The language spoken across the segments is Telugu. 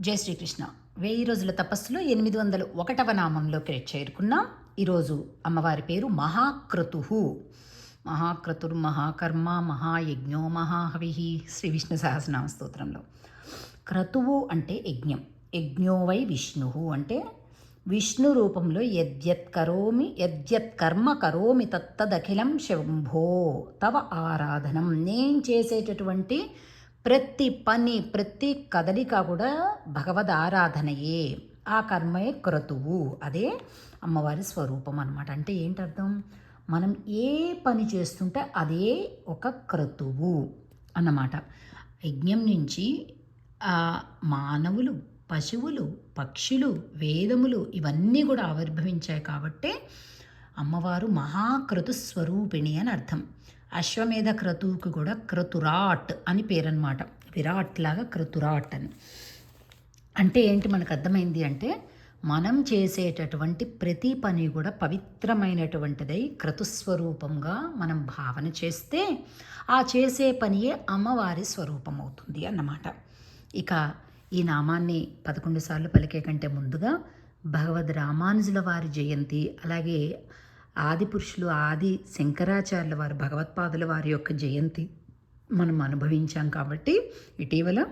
జై శ్రీకృష్ణ. వెయ్యి రోజుల తపస్సులో ఎనిమిది వందల ఒకటవ నామంలోకి చేరుకున్నాం. ఈరోజు అమ్మవారి పేరు మహాక్రతు మహాక్రతుర్ మహాకర్మ మహాయజ్ఞో మహాహవి. శ్రీ విష్ణు సహస్రనామ స్తోత్రంలో. క్రతువు అంటే యజ్ఞం. యజ్ఞో వై విష్ణు అంటే విష్ణు రూపంలో యద్యత్ కరోమి యద్యత్ కర్మ కరోమి తత్తదఖిలం శంభో తవ ఆరాధనం. నేను చేసేటటువంటి ప్రతి పని ప్రతి కదలిక కూడా భగవద్ ఆరాధనయే. ఆ కర్మే క్రతువు. అదే అమ్మవారి స్వరూపం అనమాట అంటే ఏంటర్థం? మనం ఏ పని చేస్తుంటే అదే ఒక క్రతువు అన్నమాట. యజ్ఞం నుంచి మానవులు పశువులు పక్షులు వేదములు ఇవన్నీ కూడా ఆవిర్భవించాయి కాబట్టే అమ్మవారు మహాకృతు స్వరూపిణి అని అర్థం. అశ్వమేధ క్రతువుకి కూడా క్రతురాట్ అని పేరనమాట విరాట్ లాగా క్రతురాట్ అని. అంటే ఏంటి మనకు అర్థమైంది అంటే మనం చేసేటటువంటి ప్రతి పని కూడా పవిత్రమైనటువంటిదై క్రతుస్వరూపంగా మనం భావన చేస్తే ఆ చేసే పనియే అమ్మవారి స్వరూపం అవుతుంది అన్నమాట. ఇక ఈ నామాన్ని పదకొండు సార్లు పలికే కంటే ముందుగా భగవద్ రామానుజుల వారి జయంతి అలాగే ఆది పురుషులు ఆది శంకరాచార్యుల వారు భగవత్పాదుల వారి యొక్క జయంతి మనం అనుభవించాం కాబట్టి ఇటీవల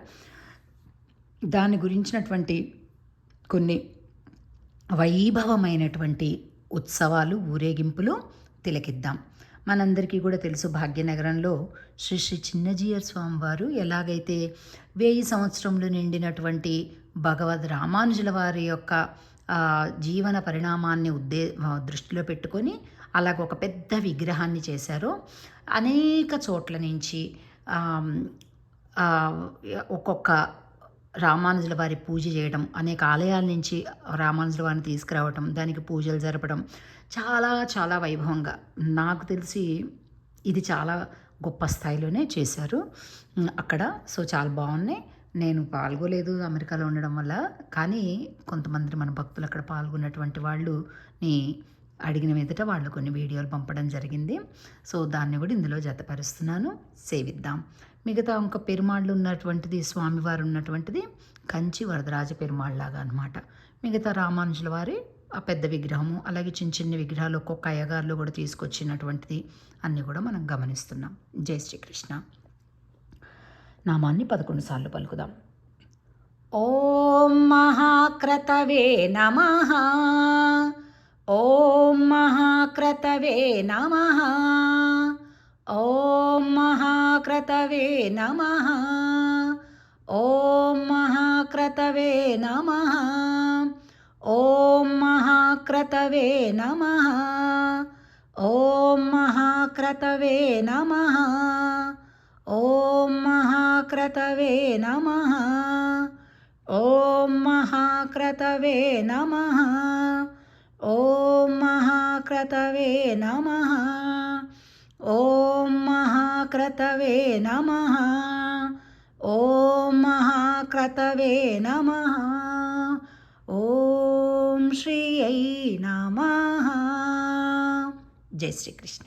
దాని గురించినటువంటి కొన్ని వైభవమైనటువంటి ఉత్సవాలు ఊరేగింపులు తిలకిద్దాం. మనందరికీ కూడా తెలుసు భాగ్యనగరంలో శ్రీ శ్రీ చిన్నజీయర్ స్వామి వారు ఎలాగైతే వెయ్యి సంవత్సరంలో నిండినటువంటి భగవద్ రామానుజుల వారి యొక్క జీవన పరిణామాన్ని ఉద్దే దృష్టిలో పెట్టుకొని అలాగ ఒక పెద్ద విగ్రహాన్ని చేశారు. అనేక చోట్ల నుంచి ఒక్కొక్క రామానుజుల వారి పూజ చేయడం అనేక ఆలయాల నుంచి రామానుజుల వారిని తీసుకురావటం దానికి పూజలు జరపడం చాలా చాలా వైభవంగా నాకు తెలిసి ఇది చాలా గొప్ప స్థాయిలోనే చేశారు. అక్కడ సో చాలా బాగున్నాయి. నేను పాల్గొలేదు అమెరికాలో ఉండడం వల్ల. కానీ కొంతమంది మన భక్తులు అక్కడ పాల్గొన్నటువంటి వాళ్ళుని అడిగిన మీదట వాళ్ళు కొన్ని వీడియోలు పంపడం జరిగింది. సో దాన్ని కూడా ఇందులో జతపరుస్తున్నాను. సేవిద్దాం. మిగతా ఇంకా పెరుమాళ్ళు ఉన్నటువంటిది స్వామివారు ఉన్నటువంటిది కంచి వరదరాజ పెరుమాళ్ళలాగా అనమాట మిగతా రామానుజుల వారి ఆ పెద్ద విగ్రహము అలాగే చిన్న చిన్న విగ్రహాలు ఒక్కొక్క అయ్యగారులు కూడా తీసుకొచ్చినటువంటిది అన్నీ కూడా మనం గమనిస్తున్నాం. జై శ్రీకృష్ణ. నామాన్ని పదకొండు సార్లు పలుకుదాం. ఓం మహాక్రతవే నమ. ఓం మహాక్రతవే నమ. ఓం మహాక్రతవే నమ. ఓం మహాక్రతవే నమ. ఓం మహాక్రతవే నమ. ఓం మహాక్రతవే నమ. ॐ महाक्रतवे नमः। ॐ महाक्रतवे नमः। ॐ महाक्रतवे नमः। ॐ महाक्रतवे नमः। ॐ महाक्रतवे नमः। ॐ श्रियै नमः। जय श्रीकृष्ण।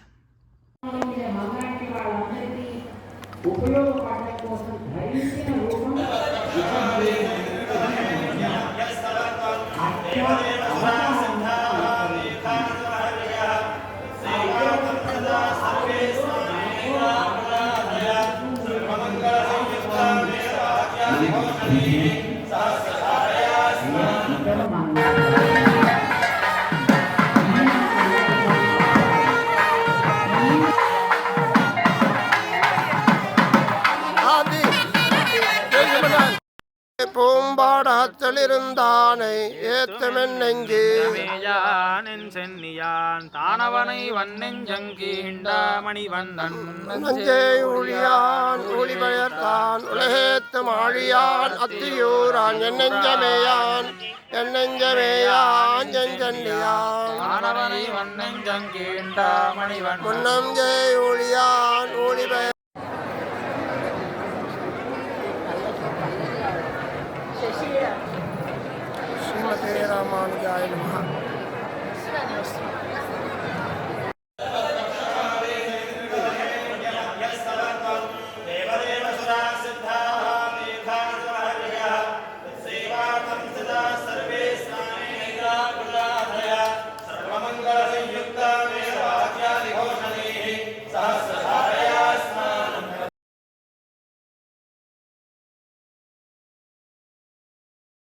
ఉపయోగపడడం కోసం ధరించిన రూపం ஏத்தலிருந்தானை ஏத்தமென் சென்னியான் தானவனை வன்னெஞ்சங்கீண்டாமணி வண்ணன் நஞ்சே ஒழியான் ஒளிபயர்த்தான் உலகேத்தும் ஆழியான் அத்தியூரான் என் நெஞ்சமேயான் என் நெஞ்சமேயான் என் சென்னியான் தானவனை வன்னெஞ்சங்கீண்டாமணி ஒழியான் ஒளிபயர் zamanı galiba.